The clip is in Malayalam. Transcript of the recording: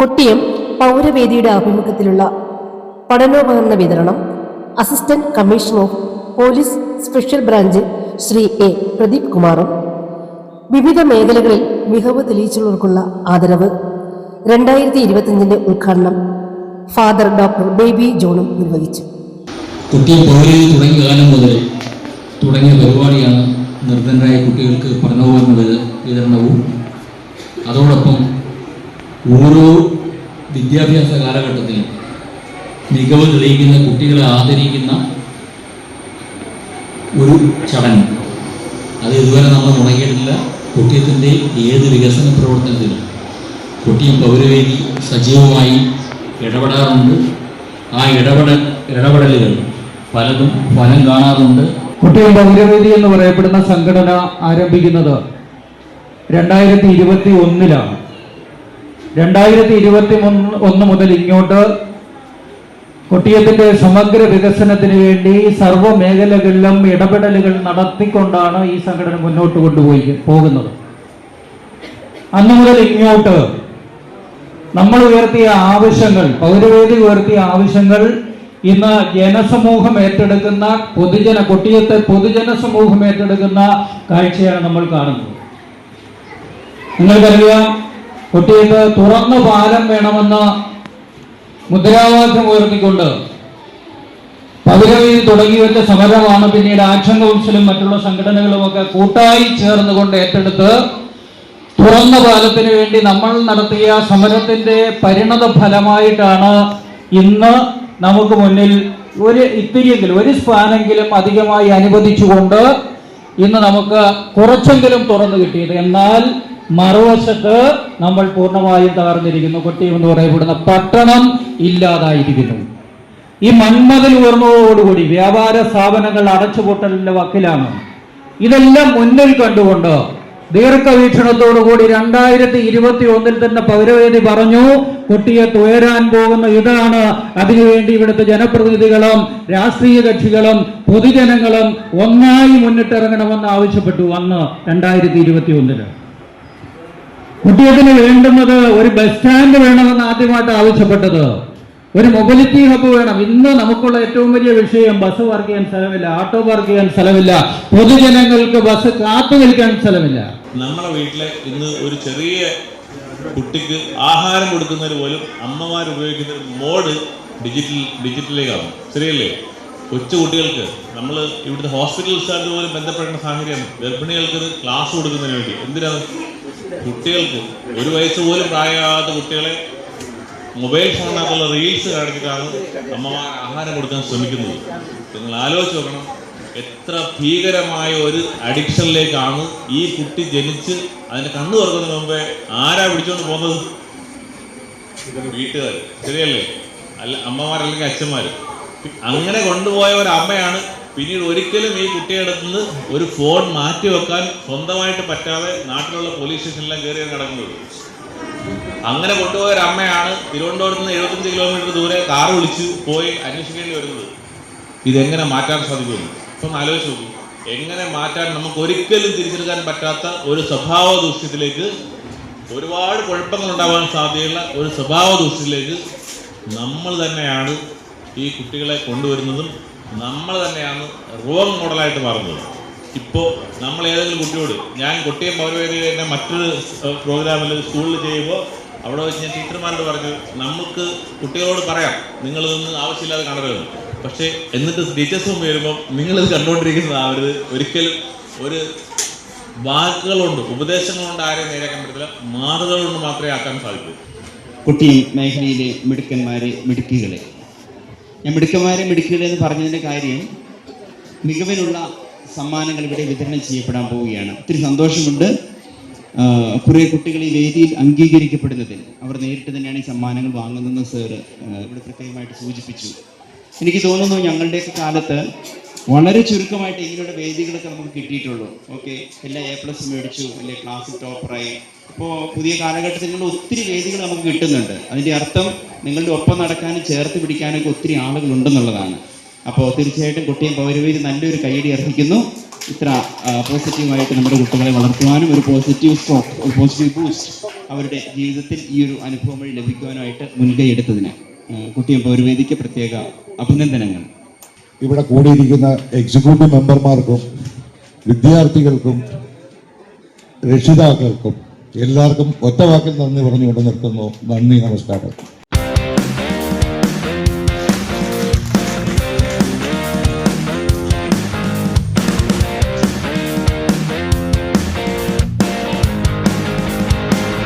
കൊട്ടിയം പൗരവേദിയുടെ ആഭിമുഖ്യത്തിലുള്ള പഠനോപകരണ വിതരണം assistant commissioner of police special branch Shri A Pradeep കുമാറും വിവിധ മേഖലകളിൽ മികവ് തെളിയിച്ചുള്ളവർക്കുള്ള ആദരവ് രണ്ടായിരത്തി ഇരുപത്തിയഞ്ചിന്റെ ഉദ്ഘാടനം ഫാദർ ഡോക്ടർ ബേബി ജോണും നിർവഹിച്ചു. തുടങ്ങിയ മുതൽ പരിപാടിയാണ് നിർധനരായ കുട്ടികൾക്ക് പഠനോപകരണ വിത- വിതരണവും അതോടൊപ്പം ഓരോ വിദ്യാഭ്യാസ കാലഘട്ടത്തിലും മികവ് തെളിയിക്കുന്ന കുട്ടികളെ ആദരിക്കുന്ന ഒരു ചടങ്ങ്. അത് ഇതുവരെ നമ്മൾ മുടങ്ങിയിട്ടില്ല. കുട്ടിയത്തിന്റെ ഏത് വികസന പ്രവർത്തനത്തിലും കുട്ടിയും പൗരവേദി സജീവമായി ഇടപെടാറുണ്ട്. ആ ഇടപെടൽ ഇടപെടലുകൾ പലതും ഫലം കാണാറുണ്ട്. കുട്ടികൾ പൗരവേദി എന്ന് പറയപ്പെടുന്ന സംഘടന ആരംഭിക്കുന്നത് രണ്ടായിരത്തി ഇരുപത്തി ഒന്നിലാണ്. രണ്ടായിരത്തി ഇരുപത്തി ഒന്ന് മുതൽ ഇങ്ങോട്ട് കൊട്ടിയത്തിന്റെ സമഗ്ര വികസനത്തിന് വേണ്ടി സർവ മേഖലകളിലും ഇടപെടലുകൾ നടത്തിക്കൊണ്ടാണ് ഈ സംഘടന മുന്നോട്ട് കൊണ്ടുപോയി പോകുന്നത്. അന്നു മുതൽ ഇങ്ങോട്ട് നമ്മൾ ഉയർത്തിയ ആവശ്യങ്ങൾ പൗരവേദി ഉയർത്തിയ ആവശ്യങ്ങൾ ഇന്ന് ജനസമൂഹം ഏറ്റെടുക്കുന്ന പൊതുജന കൊട്ടിയത്തെ പൊതുജന സമൂഹം ഏറ്റെടുക്കുന്ന കാഴ്ചയാണ് നമ്മൾ കാണുന്നത്. നിങ്ങൾക്കറിയാം കൊട്ടിയത്ത് തുറന്ന പാലം വേണമെന്ന് മുദ്രാവാക്യം ഉയർത്തിക്കൊണ്ട് പതിരവയിൽ തുടങ്ങി വെച്ച സമരമാണ് പിന്നീട് ആക്ഷൻ കൗൺസിലും മറ്റുള്ള സംഘടനകളും ഒക്കെ കൂട്ടായി ചേർന്നുകൊണ്ട് ഏറ്റെടുത്ത് തുറന്ന പാലത്തിന് വേണ്ടി നമ്മൾ നടത്തിയ സമരത്തിന്റെ പരിണത ഫലമായിട്ടാണ് ഇന്ന് നമുക്ക് മുന്നിൽ ഒരു ഇത്തിരിയെങ്കിലും ഒരു സ്പാനെങ്കിലും അധികമായി അനുവദിച്ചുകൊണ്ട് ഇന്ന് നമുക്ക് കുറച്ചെങ്കിലും തുറന്നു കിട്ടിയത്. എന്നാൽ മറുവശത്ത് നമ്മൾ പൂർണമായും തകർന്നിരിക്കുന്നു. കൊട്ടിയം എന്ന് പറയപ്പെടുന്ന പട്ടണം ഇല്ലാതായിരിക്കുന്നു. ഈ മന്മതിൽ ഉയർന്നതോടുകൂടി വ്യാപാര സ്ഥാപനങ്ങൾ അടച്ചുപൂട്ടലിന്റെ വക്കിലാണ്. ഇതെല്ലാം മുന്നിൽ കണ്ടുകൊണ്ട് ദീർഘവീക്ഷണത്തോടുകൂടി രണ്ടായിരത്തി ഇരുപത്തി ഒന്നിൽ തന്നെ പൗരവേദി പറഞ്ഞു കുട്ടിയത്ത് തുയരാൻ പോകുന്ന ഇതാണ്. അതിനുവേണ്ടി ഇവിടുത്തെ ജനപ്രതിനിധികളും രാഷ്ട്രീയ കക്ഷികളും പൊതുജനങ്ങളും ഒന്നായി മുന്നിട്ടിറങ്ങണമെന്ന് ആവശ്യപ്പെട്ടു. അന്ന് രണ്ടായിരത്തി ഇരുപത്തി ഒന്നിൽ കുട്ടിയത്തിന് വേണ്ടുന്നത് ഒരു ബസ് സ്റ്റാൻഡ് വേണമെന്ന് ആദ്യമായിട്ട് ആവശ്യപ്പെട്ടത്. ഒരു മൊബിലിറ്റി ഹബ്ബ് വേണം. ഇന്ന് നമുക്കുള്ള ഏറ്റവും വലിയ വിഷയം ബസ് പാർക്ക് ചെയ്യാൻ സ്ഥലമില്ല ഓട്ടോ പാർക്ക് ചെയ്യാൻ സ്ഥലമില്ല. പൊതുജനങ്ങൾക്ക് ബസ് കാത്തു നിൽക്കാൻ സ്ഥലമില്ല. നമ്മുടെ വീട്ടിലെ ഇന്ന് ഒരു ചെറിയ കുട്ടിക്ക് ആഹാരം കൊടുക്കുന്നതിന് പോലും അമ്മമാർ ഉപയോഗിക്കുന്ന ഒരു മോഡ് ഡിജിറ്റൽ ഡിജിറ്റലിലേക്കാണ് ശരിയല്ലേ? കൊച്ചു കുട്ടികൾക്ക് നമ്മൾ ഇവിടുത്തെ ഹോസ്പിറ്റൽ സ്റ്റാൻഡ് പോലും ബന്ധപ്പെടുന്ന സാഹചര്യമാണ്. ഗർഭിണികൾക്ക് ക്ലാസ് കൊടുക്കുന്നതിന് വേണ്ടി. എന്തിനാണ്? കുട്ടികൾക്ക് ഒരു വയസ്സ് പോലും പ്രായമാകാത്ത കുട്ടികളെ മൊബൈൽ ഫോണിനകത്തുള്ള റീൽസ് കാണിച്ചിട്ടാണ് അമ്മമാർ ആഹാരം കൊടുക്കാൻ ശ്രമിക്കുന്നത്. നിങ്ങൾ ആലോചിച്ച് നോക്കണം. എത്ര ഭീകരമായ ഒരു അഡിക്ഷനിലേക്കാണ് ഈ കുട്ടി ജനിച്ച് അതിന്റെ കണ്ണു തുറക്കുന്നതിന് മുമ്പേ ആരാ പിടിച്ചോണ്ട് പോകുന്നത്? വീട്ടുകാർ ശരിയല്ലേ? അല്ല അമ്മമാരല്ലെങ്കിൽ അച്ഛന്മാർ അങ്ങനെ കൊണ്ടുപോയ ഒരു അമ്മയാണ് പിന്നീട് ഒരിക്കലും ഈ കുട്ടിയുടെ നിന്ന് ഒരു ഫോൺ മാറ്റി വെക്കാൻ സ്വന്തമായിട്ട് പറ്റാതെ നാട്ടിലുള്ള പോലീസ് സ്റ്റേഷനിലെല്ലാം കയറി കിടക്കുന്നത് അങ്ങനെ കൊണ്ടുപോയ ഒരു അമ്മയാണ് തിരുവനന്തപുരത്ത് നിന്ന് എഴുപത്തഞ്ച് കിലോമീറ്റർ ദൂരെ കാർ വിളിച്ച് പോയി അന്വേഷിക്കേണ്ടി വരുന്നത്. ഇതെങ്ങനെ മാറ്റാൻ സാധിക്കുമെന്ന്. ഇപ്പം ആലോചിച്ച് നോക്കൂ. എങ്ങനെ മാറ്റാൻ നമുക്ക് ഒരിക്കലും തിരിച്ചെടുക്കാൻ പറ്റാത്ത ഒരു സ്വഭാവ ദൂഷ്യത്തിലേക്ക് ഒരുപാട് കുഴപ്പങ്ങൾ ഉണ്ടാവാൻ സാധ്യതയുള്ള ഒരു സ്വഭാവ ദൂഷ്യത്തിലേക്ക് നമ്മൾ തന്നെയാണ് ഈ കുട്ടികളെ കൊണ്ടുവരുന്നതും നമ്മൾ തന്നെയാണ് റോങ് മോഡലായിട്ട് മാറുന്നത്. ഇപ്പോൾ നമ്മൾ ഏതെങ്കിലും കുട്ടിയോട് ഞാൻ കൊട്ടിയം പൗരവേദി തന്നെ മറ്റൊരു പ്രോഗ്രാമിൽ സ്കൂളിൽ ചെയ്യുമ്പോൾ അവിടെ വെച്ച് ഞാൻ ടീച്ചർമാരോട് പറഞ്ഞു നമുക്ക് കുട്ടികളോട് പറയാം നിങ്ങൾ ആവശ്യമില്ലാതെ കാണരുത് പക്ഷേ എന്നിട്ട് ടീച്ചേഴ്സ് വരുമ്പോൾ നിങ്ങളിത് കണ്ടുകൊണ്ടിരിക്കുന്നതാവരുത് ഒരിക്കലും ഒരു വാക്കുകളുണ്ട് ഉപദേശങ്ങളുണ്ട് ആരെയും നേരെയാക്കാൻ പറ്റത്തില്ല മാറുകൾ കൊണ്ട് മാത്രമേ ആക്കാൻ സാധിക്കൂ. കുട്ടി മേഖലയിലെ മിടുക്കന്മാരെ മിടുക്കികളെ. ഞാൻ മിടുക്കന്മാരെ മിടുക്കികളെ എന്ന് പറഞ്ഞതിന്റെ കാര്യം മികവിനുള്ള സമ്മാനങ്ങൾ ഇവിടെ വിതരണം ചെയ്യപ്പെടാൻ പോവുകയാണ്. ഒത്തിരി സന്തോഷമുണ്ട്. കുറേ കുട്ടികൾ ഈ വേദിയിൽ അംഗീകരിക്കപ്പെടുന്നതിൽ അവർ നേരിട്ട് തന്നെയാണ് ഈ സമ്മാനങ്ങൾ വാങ്ങുന്നതെന്ന് സാറ് ഇവിടെ പ്രത്യേകമായിട്ട് സൂചിപ്പിച്ചു. എനിക്ക് തോന്നുന്നു ഞങ്ങളുടെയൊക്കെ കാലത്ത് വളരെ ചുരുക്കമായിട്ട് ഇങ്ങനെയുള്ള വേദികളൊക്കെ നമുക്ക് കിട്ടിയിട്ടുള്ളൂ. ഓക്കെ എല്ലാ എ പ്ലസ് മേടിച്ചു അല്ലെ ക്ലാസ് ടോപ്പറായി ഇപ്പോൾ പുതിയ കാലഘട്ടത്തിൽ നിങ്ങൾ ഒത്തിരി വേദികൾ നമുക്ക് കിട്ടുന്നുണ്ട്. അതിന്റെ അർത്ഥം നിങ്ങളുടെ ഒപ്പം നടക്കാനും ചേർത്ത് പിടിക്കാനൊക്കെ ഒത്തിരി ആളുകൾ ഉണ്ടെന്നുള്ളതാണ് അപ്പോൾ തീർച്ചയായിട്ടും കുട്ടിയും പൗരവേര് നല്ലൊരു കൈയടി അർഹിക്കുന്നു. ഇത്ര പോസിറ്റീവായിട്ട് നമ്മുടെ കുട്ടികളെ വളർത്തുവാനും ഒരു പോസിറ്റീവ് സ്ട്രോക്ക് ഒരു പോസിറ്റീവ് ബൂസ്റ്റ് അവരുടെ ജീവിതത്തിൽ ഈ ഒരു അനുഭവം വഴി ലഭിക്കുവാനായിട്ട് മുൻകൈ എടുത്തതിന്. കുട്ടിയും പൗരവേദിക്ക് പ്രത്യേക അഭിനന്ദനങ്ങൾ. ഇവിടെ കൂടിയിരിക്കുന്ന എക്സിക്യൂട്ടീവ് മെമ്പർമാർക്കും വിദ്യാർത്ഥികൾക്കും രക്ഷിതാക്കൾക്കും എല്ലാവർക്കും ഒറ്റ വാക്കിൽ പറഞ്ഞു പറഞ്ഞുകൊണ്ട് നിർത്തുന്നു. നന്ദി നമസ്കാരം.